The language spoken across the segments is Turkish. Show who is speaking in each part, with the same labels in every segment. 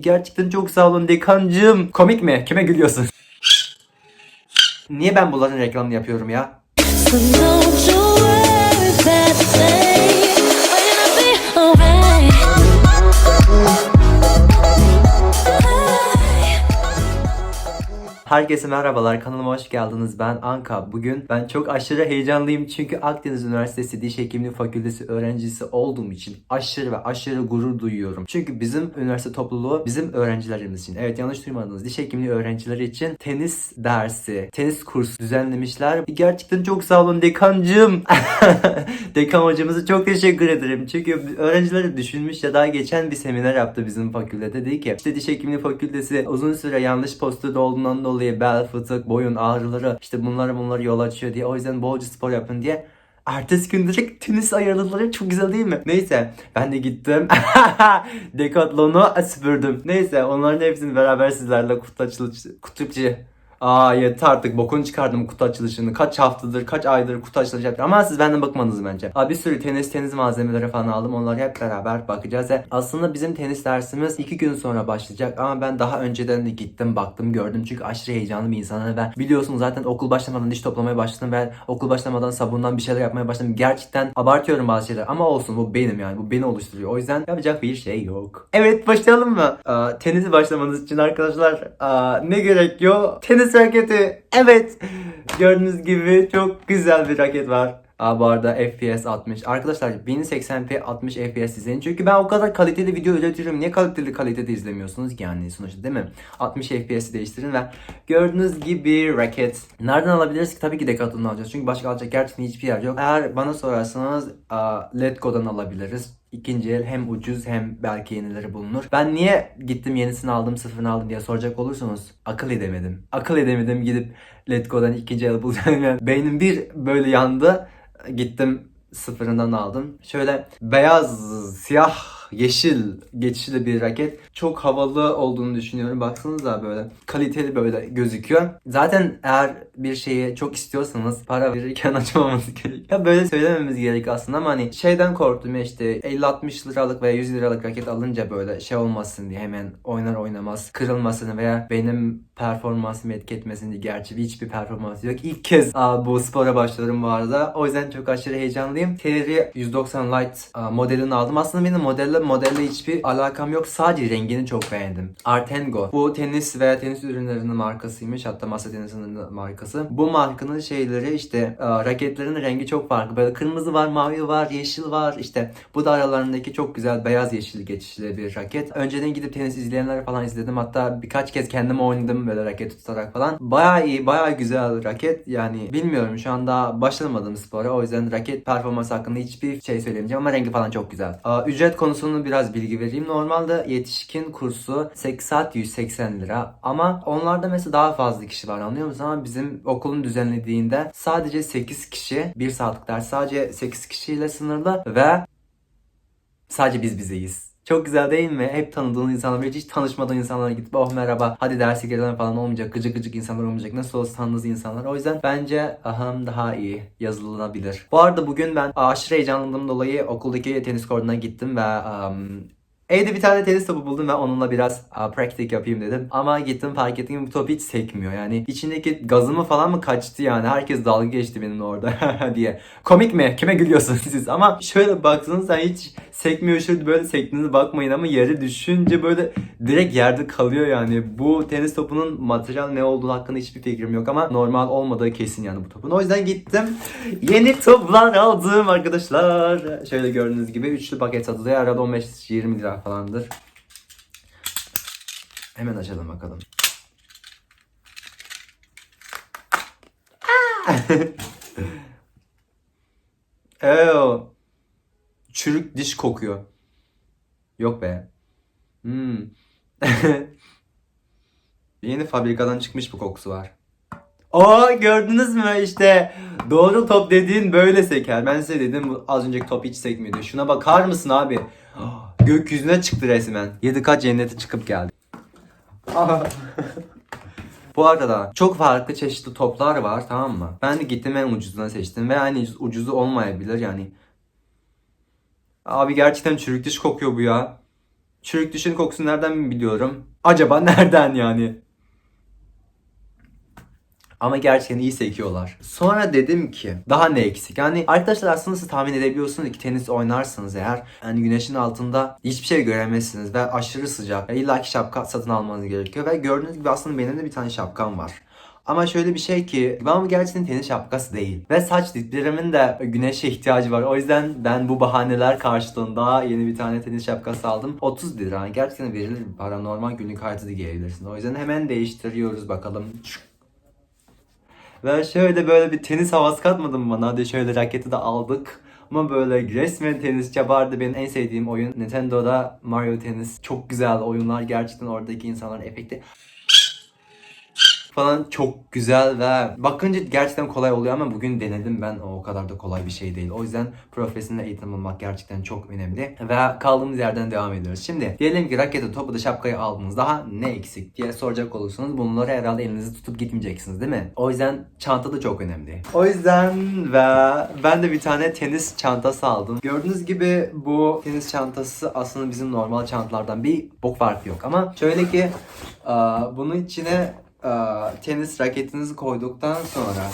Speaker 1: Gerçekten çok sağ olun dekancım. Komik mi? Kime gülüyorsun? Niye ben bunların reklamını yapıyorum ya? Herkese merhabalar kanalıma hoş geldiniz. Ben Anka. Bugün ben çok aşırı heyecanlıyım çünkü Akdeniz Üniversitesi Diş Hekimliği Fakültesi öğrencisi olduğum için aşırı ve aşırı gurur duyuyorum. Çünkü bizim üniversite topluluğu bizim öğrencilerimiz için. Evet yanlış duymadınız. Diş hekimliği öğrencileri için tenis dersi tenis kursu düzenlemişler. Gerçekten çok sağ olun dekancım dekan hocamıza çok teşekkür ederim. Çünkü öğrencileri düşünmüş ya daha geçen bir seminer yaptı bizim fakültede dedi ki işte diş hekimliği fakültesi uzun süre yanlış postada olduğundan dolayı bel fıtık boyun ağrıları işte bunları bunları yol açıyor diye o yüzden bolca spor yapın diye Ertesi gün direkt tenis ayarladılar. Çok güzel değil mi? Neyse ben de gittim. Decathlon'u süpürdüm. Neyse onların hepsini beraber sizlerle kutu açılışı... Kutucu... Aa yeter artık bokunu çıkardım kutu açılışını. Kaç haftadır, kaç aydır kutu açılışı yapıyorum. Ama siz benden bakmanız bence. Aa, bir sürü tenis tenis malzemeleri falan aldım. Onları hep beraber bakacağız. E, aslında bizim tenis dersimiz iki gün sonra başlayacak. Ama ben daha önceden de gittim, baktım, gördüm. Çünkü aşırı heyecanlı bir insanım. ve biliyorsunuz zaten okul başlamadan diş toplamaya başladım. ve okul başlamadan sabundan bir şeyler yapmaya başladım. Gerçekten abartıyorum bazı şeyler. Ama olsun bu benim yani. Bu beni oluşturuyor. O yüzden yapacak bir şey yok. Evet başlayalım mı? Aa, tenisi başlamanız için arkadaşlar aa, ne gerekiyor? Tenis raketi. Evet. Gördüğünüz gibi çok güzel bir raket var. Aa, bu arada FPS 60. Arkadaşlar 1080p 60 FPS izleyin. Çünkü ben o kadar kaliteli video üretiyorum. Niye kaliteli kalitede izlemiyorsunuz ki yani sonuçta değil mi? 60 FPS'i değiştirin ve gördüğünüz gibi raket. Nereden alabiliriz ki? Tabii ki Decathlon'dan alacağız. Çünkü başka alacak gerçekten hiçbir yer yok. Eğer bana sorarsanız aa, Letgo'dan alabiliriz. İkinci el hem ucuz hem belki yenileri bulunur. Ben niye gittim yenisini aldım sıfırını aldım diye soracak olursanız akıl edemedim. Akıl edemedim gidip Letgo'dan ikinci el bulacağım. Yani beynim bir böyle yandı. Gittim sıfırından aldım. Şöyle beyaz, siyah, yeşil geçişli bir raket. Çok havalı olduğunu düşünüyorum. Baksanıza böyle kaliteli böyle gözüküyor. Zaten eğer bir şeyi çok istiyorsanız para verirken açmamamız gerekiyor. Ya böyle söylememiz gerek aslında ama hani şeyden korktum ya işte 50-60 liralık veya 100 liralık raket alınca böyle şey olmasın diye hemen oynar oynamaz kırılmasını veya benim performansımı etki etmesin diye. Gerçi hiçbir performansı yok. İlk kez bu spora başladım bu arada. O yüzden çok aşırı heyecanlıyım. Terry 190 Lite modelini aldım. Aslında benim modelle modelle hiçbir alakam yok. Sadece rengini çok beğendim. Artengo. Bu tenis veya tenis ürünlerinin markasıymış. Hatta masa tenisinin markası. Bu markanın şeyleri işte aa, raketlerin rengi çok farklı. Böyle kırmızı var, mavi var, yeşil var. İşte bu da aralarındaki çok güzel beyaz yeşil geçişli bir raket. Önceden gidip tenis izleyenler falan izledim. Hatta birkaç kez kendim oynadım böyle raket tutarak falan. Baya iyi, baya güzel raket. Yani bilmiyorum şu anda başlamadım spora. O yüzden raket performansı hakkında hiçbir şey söylemeyeceğim ama rengi falan çok güzel. Aa, ücret konusunu biraz bilgi vereyim. Normalde yetişkin kursu 8 saat 180 lira. Ama onlarda mesela daha fazla kişi var anlıyor musun? Ama bizim okulun düzenlediğinde sadece 8 kişi 1 saatlik ders sadece 8 kişiyle sınırlı ve sadece biz bizeyiz. Çok güzel değil mi? Hep tanıdığın insanlar, hiç tanışmadığın insanlara gidip oh merhaba hadi derse girelim falan olmayacak. Gıcık gıcık insanlar olmayacak. Nasıl olsa tanıdığınız insanlar. O yüzden bence aham daha iyi yazılınabilir. Bu arada bugün ben aşırı heyecanlandığım dolayı okuldaki tenis kortuna gittim ve um, Evde bir tane tenis topu buldum ve onunla biraz uh, praktik yapayım dedim. Ama gittim fark ettim bu top hiç sekmiyor. Yani içindeki gazımı falan mı kaçtı yani. Herkes dalga geçti benimle orada diye. Komik mi? Kime gülüyorsunuz siz? Ama şöyle baksanıza hiç sekmiyor. Şöyle böyle sektiğinize bakmayın ama yere düşünce böyle direkt yerde kalıyor yani. Bu tenis topunun materyal ne olduğu hakkında hiçbir fikrim yok ama normal olmadığı kesin yani bu topun. O yüzden gittim. Yeni toplar aldım arkadaşlar. Şöyle gördüğünüz gibi üçlü paket satılıyor. Arada 15-20 lira falandır. Hemen açalım bakalım. Ew. Çürük diş kokuyor. Yok be. Hmm. Yeni fabrikadan çıkmış bir kokusu var. Aa gördünüz mü işte doğru top dediğin böyle seker. Ben size dedim bu az önceki top hiç sekmiyordu. Şuna bakar mısın abi? Gökyüzüne çıktı resmen. Yedi kat cennete çıkıp geldi. Bu arada çok farklı çeşitli toplar var tamam mı? Ben de gittim en ucuzunu seçtim ve hani ucuzu olmayabilir yani. Abi gerçekten çürük diş kokuyor bu ya. Çürük dişin kokusunu nereden biliyorum? Acaba nereden yani? Ama gerçekten iyi sekiyorlar. Sonra dedim ki daha ne eksik? Yani arkadaşlar aslında siz tahmin edebiliyorsunuz ki tenis oynarsınız eğer yani güneşin altında hiçbir şey göremezsiniz ve aşırı sıcak. Yani İlla ki şapka satın almanız gerekiyor ve gördüğünüz gibi aslında benim de bir tane şapkam var. Ama şöyle bir şey ki ben bu gerçekten tenis şapkası değil. Ve saç diplerimin de güneşe ihtiyacı var. O yüzden ben bu bahaneler karşılığında yeni bir tane tenis şapkası aldım. 30 lira. Gerçekten verilir bir para. Normal günlük hayatı da giyebilirsin. O yüzden hemen değiştiriyoruz bakalım. Ve şöyle böyle bir tenis havası katmadım bana. Hadi şöyle raketi de aldık. Ama böyle resmen tenisçi vardı. Benim en sevdiğim oyun Nintendo'da Mario Tennis. Çok güzel oyunlar. Gerçekten oradaki insanların efekti falan çok güzel ve bakınca gerçekten kolay oluyor ama bugün denedim ben o kadar da kolay bir şey değil. O yüzden profesyonel eğitim almak gerçekten çok önemli ve kaldığımız yerden devam ediyoruz. Şimdi diyelim ki raketi, topu da şapkayı aldınız. Daha ne eksik diye soracak olursanız bunları herhalde elinizi tutup gitmeyeceksiniz değil mi? O yüzden çanta da çok önemli. O yüzden ve ben de bir tane tenis çantası aldım. Gördüğünüz gibi bu tenis çantası aslında bizim normal çantalardan bir bok farkı yok ama şöyle ki bunun içine tenis raketinizi koyduktan sonra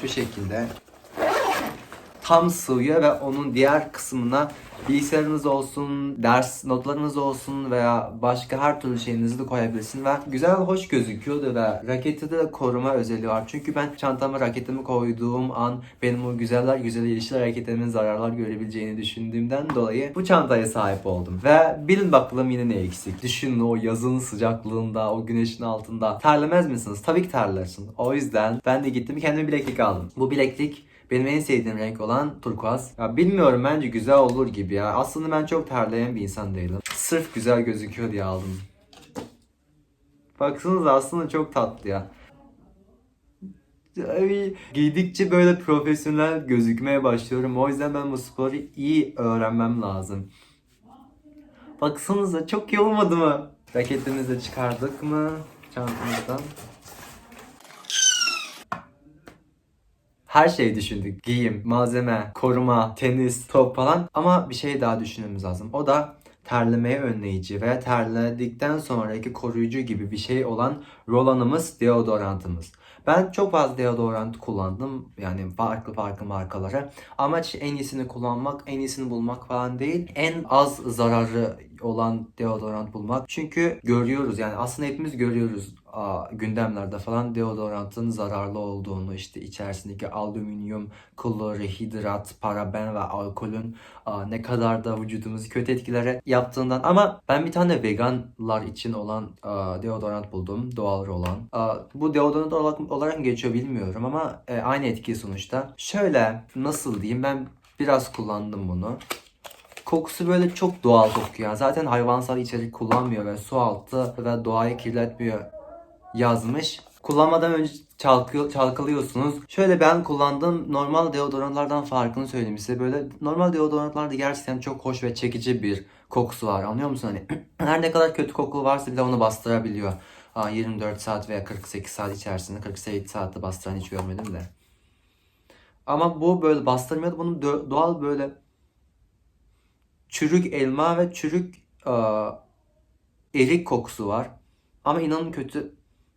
Speaker 1: şu şekilde tam sığıyor ve onun diğer kısmına bilgisayarınız olsun, ders notlarınız olsun veya başka her türlü şeyinizi de koyabilirsin ve güzel hoş gözüküyordu ve raketi de koruma özelliği var. Çünkü ben çantama raketimi koyduğum an benim o güzeller güzel yeşil hareketimin zararlar görebileceğini düşündüğümden dolayı bu çantaya sahip oldum. Ve bilin bakalım yine ne eksik. Düşünün o yazın sıcaklığında, o güneşin altında terlemez misiniz? Tabii ki terlersin. O yüzden ben de gittim kendime bileklik aldım. Bu bileklik benim en sevdiğim renk olan turkuaz. Ya bilmiyorum bence güzel olur gibi ya. Aslında ben çok terleyen bir insan değilim. Sırf güzel gözüküyor diye aldım. Baksanıza aslında çok tatlı ya. Ay, giydikçe böyle profesyonel gözükmeye başlıyorum. O yüzden ben bu sporu iyi öğrenmem lazım. Baksanıza çok iyi olmadı mı? Raketimizi çıkardık mı çantamızdan? Her şeyi düşündük. Giyim, malzeme, koruma, tenis, top falan. Ama bir şey daha düşünmemiz lazım. O da terlemeye önleyici ve terledikten sonraki koruyucu gibi bir şey olan Rolan'ımız, deodorantımız. Ben çok fazla deodorant kullandım. Yani farklı farklı markalara. Amaç en iyisini kullanmak, en iyisini bulmak falan değil. En az zararı olan deodorant bulmak. Çünkü görüyoruz yani aslında hepimiz görüyoruz aa, gündemlerde falan deodorantın zararlı olduğunu işte içerisindeki alüminyum, klorhidrat, paraben ve alkolün aa, ne kadar da vücudumuzu kötü etkilere yaptığından ama ben bir tane veganlar için olan aa, deodorant buldum doğal olan. Aa, bu deodorant olarak, olarak geçiyor bilmiyorum ama e, aynı etki sonuçta. Şöyle nasıl diyeyim ben biraz kullandım bunu. Kokusu böyle çok doğal kokuyor. Zaten hayvansal içerik kullanmıyor ve su altı ve doğayı kirletmiyor yazmış. Kullanmadan önce çalkıyor, çalkalıyorsunuz. Şöyle ben kullandığım normal deodorantlardan farkını söyleyeyim size. Böyle normal deodorantlarda gerçekten çok hoş ve çekici bir kokusu var. Anlıyor musun? Hani her ne kadar kötü koku varsa bile onu bastırabiliyor. Aa, 24 saat veya 48 saat içerisinde 48 saatte bastıran hiç görmedim de. Ama bu böyle bastırmıyordu. Bunun doğal böyle çürük elma ve çürük aa, erik kokusu var. Ama inanın kötü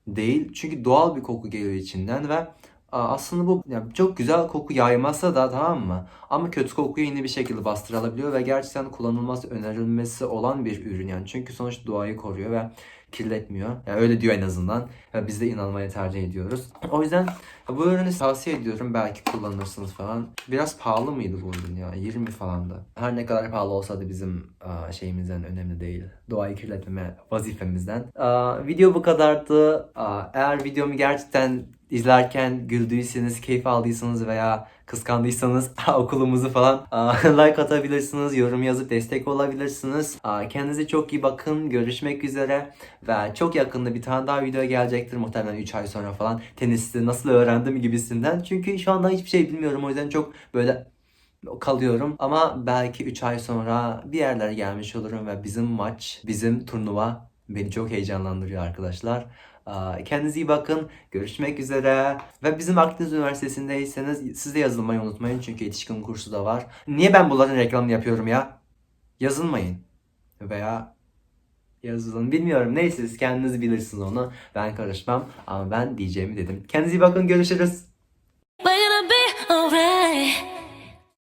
Speaker 1: değil. Çünkü doğal bir koku geliyor içinden ve aa, aslında bu yani çok güzel koku yaymasa da tamam mı? Ama kötü kokuyu yine bir şekilde bastırılabiliyor ve gerçekten kullanılması önerilmesi olan bir ürün yani. Çünkü sonuçta doğayı koruyor ve kirletmiyor. Yani öyle diyor en azından. Ya biz de inanmayı tercih ediyoruz. O yüzden bu ürünü tavsiye ediyorum. Belki kullanırsınız falan. Biraz pahalı mıydı bu ürün ya? 20 falan da. Her ne kadar pahalı olsa da bizim şeyimizden önemli değil. Doğayı kirletmeme vazifemizden. Video bu kadardı. Eğer videomu gerçekten izlerken güldüyseniz, keyif aldıysanız veya kıskandıysanız okulumuzu falan like atabilirsiniz, yorum yazıp destek olabilirsiniz. Kendinize çok iyi bakın. Görüşmek üzere. Ve çok yakında bir tane daha video gelecektir. Muhtemelen 3 ay sonra falan. Tenisi nasıl öğrendim gibisinden. Çünkü şu anda hiçbir şey bilmiyorum. O yüzden çok böyle kalıyorum. Ama belki 3 ay sonra bir yerlere gelmiş olurum ve bizim maç, bizim turnuva beni çok heyecanlandırıyor arkadaşlar. Kendinize iyi bakın. Görüşmek üzere. Ve bizim Akdeniz Üniversitesi'ndeyseniz siz de yazılmayı unutmayın. Çünkü yetişkin kursu da var. Niye ben bunların reklamını yapıyorum ya? Yazılmayın. veya yazılım bilmiyorum. Neyse siz kendiniz bilirsiniz onu. Ben karışmam ama ben diyeceğimi dedim. Kendinize iyi bakın görüşürüz.
Speaker 2: We're gonna be alright.